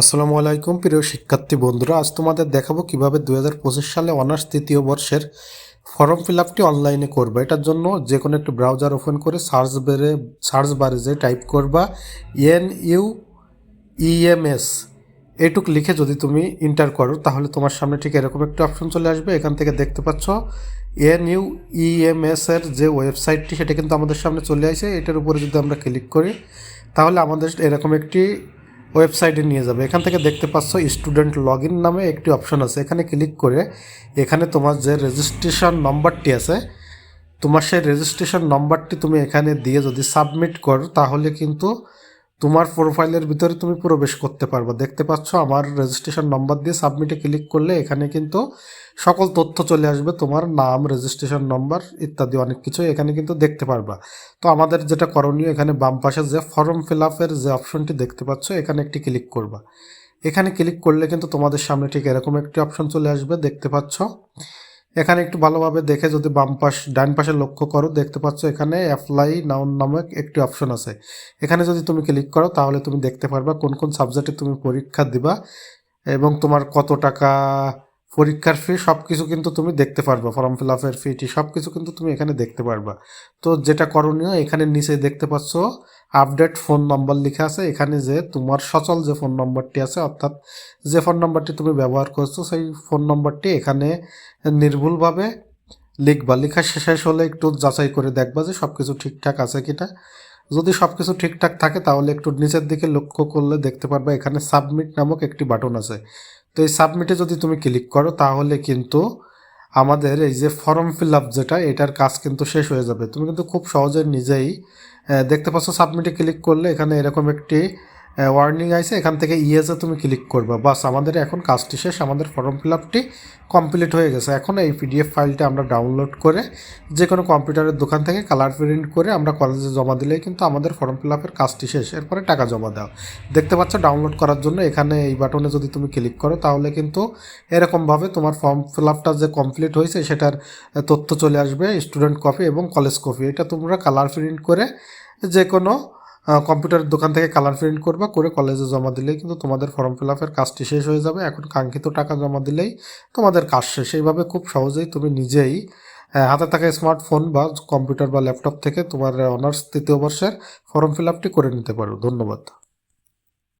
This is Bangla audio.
আসসালামু আলাইকুম, প্রিয় শিক্ষার্থী বন্ধুরা। আজ তোমাদের দেখাবো কীভাবে দু হাজার পঁচিশ সালে অনার্স তৃতীয় বর্ষের ফর্ম ফিল আপটি অনলাইনে করবে। এটার জন্য যে কোনো একটি ব্রাউজার ওপেন করে সার্চ বারে সার্চ বারে যে টাইপ করবা এন ইউ ইএমএস এটুক লিখে যদি তুমি ইন্টার করো, তাহলে তোমার সামনে ঠিক এরকম একটি অপশন চলে আসবে। এখান থেকে দেখতে পাচ্ছ এন ইউ ইএমএস এর যে ওয়েবসাইটটি, সেটা কিন্তু আমাদের সামনে চলে আসে। এটার উপরে যদি আমরা ক্লিক করি, তাহলে আমাদের এরকম একটি ওয়েবসাইটে নিয়ে যাবে। এখান থেকে দেখতে পাচ্ছ স্টুডেন্ট লগ ইন নামে একটি অপশন আছে। এখানে ক্লিক করে এখানে তোমার যে রেজিস্ট্রেশন নম্বরটি আছে, তোমার সেই রেজিস্ট্রেশন নম্বরটি তুমি এখানে দিয়ে যদি সাবমিট করো, তাহলে কিন্তু তোমার প্রোফাইলের ভিতরে তুমি প্রবেশ করতে পারবে। দেখতে পাচ্ছ আমার রেজিস্ট্রেশন নম্বর দিয়ে সাবমিটে ক্লিক করলে এখানে কিন্তু সকল তথ্য চলে আসবে, তোমার নাম রেজিস্ট্রেশন নম্বর ইত্যাদি অনেক কিছু এখানে কিন্তু দেখতে পারবা। তো আমাদের যেটা করণীয়, এখানে বাম পাশে যে ফর্ম ফিল আপের যে অপশনটি দেখতে পাচ্ছ, এখানে একটি ক্লিক করবা। এখানে ক্লিক করলে কিন্তু তোমাদের সামনে ঠিক এরকম একটি অপশন চলে আসবে, দেখতে পাচ্ছ। এখানে একটু ভালোভাবে দেখে যদি বাম পাশ, ডান পাশে লক্ষ্য করো, দেখতে পাচ্ছ এখানে অ্যাপ্লাই নাউন নামক একটি অপশন আছে। এখানে যদি তুমি ক্লিক করো, তাহলে তুমি দেখতে পারবা কোন কোন সাবজেক্টে তুমি পরীক্ষা দিবা এবং তোমার কত টাকা, পরীক্ষার ফি সব কিছু কিন্তু তুমি দেখতে পারবা। ফর্ম ফিল আপের ফিটি সব কিছু কিন্তু তুমি এখানে দেখতে পারবা। তো যেটা করণীয়, এখানে নিচে দেখতে পাচ্ছ আপডেট ফোন নম্বর লেখা আছে। এখানে যে তোমার সচল যে ফোন নম্বরটি আছে, অর্থাৎ যে ফোন নম্বরটি তুমি ব্যবহার করছ, সেই ফোন নম্বরটি এখানে নির্ভুলভাবে লিখবা। লেখা শেষ হলে একটু যাচাই করে দেখবা যে সব কিছু ঠিকঠাক আছে কিনা। যদি সব কিছু ঠিকঠাক থাকে, তাহলে একটু নিচের দিকে লক্ষ্য করলে দেখতে পারবা এখানে সাবমিট নামক একটি বাটন আছে। তো এই সাবমিটে যদি তুমি ক্লিক করো, তাহলে কিন্তু আমাদের এই যে ফর্ম ফিল আপ যেটা, এটার কাজ কিন্তু শেষ হয়ে যাবে। তুমি কিন্তু খুব সহজে নিজেই দেখতে পাচ্ছ সাবমিটে ক্লিক করলে এখানে এরকম একটি ওয়ার্নিং আছে এখান থেকে ইয়েসে তুমি ক্লিক করবা। বাস, আমাদের এখন কাজটি শেষ, আমাদের ফর্ম ফিল আপটি কমপ্লিট হয়ে গেছে। এখন এই পিডিএফ ফাইলটা আমরা ডাউনলোড করে যে কোনো কম্পিউটারের দোকান থেকে কালার প্রিন্ট করে আমরা কলেজে জমা দিলেই কিন্তু আমাদের ফর্ম ফিল আপের কাজটি শেষ। এরপরে টাকা জমা দাও। দেখতে পাচ্ছ ডাউনলোড করার জন্য এখানে এই বাটনে যদি তুমি ক্লিক করো, তাহলে কিন্তু এরকমভাবে তোমার ফর্ম ফিল আপটা যে কমপ্লিট হয়েছে, সেটার তথ্য চলে আসবে স্টুডেন্ট কপি এবং কলেজ কপি এটা তোমরা কালার প্রিন্ট করে যে কোনো কম্পিউটারের দোকান থেকে কালার প্রিন্ট করবা, করে কলেজে জমা দিলেই কিন্তু তোমাদের ফর্ম ফিল আপের কাজটি শেষ হয়ে যাবে। এখন কাঙ্ক্ষিত টাকা জমা দিলেই তোমাদের কাজ শেষ। এইভাবে খুব সহজেই তুমি নিজেই হাতে থাকা স্মার্টফোন বা কম্পিউটার বা ল্যাপটপ থেকে তোমার অনার্স তৃতীয় বর্ষের ফর্ম ফিল আপটি করে নিতে পারো। ধন্যবাদ।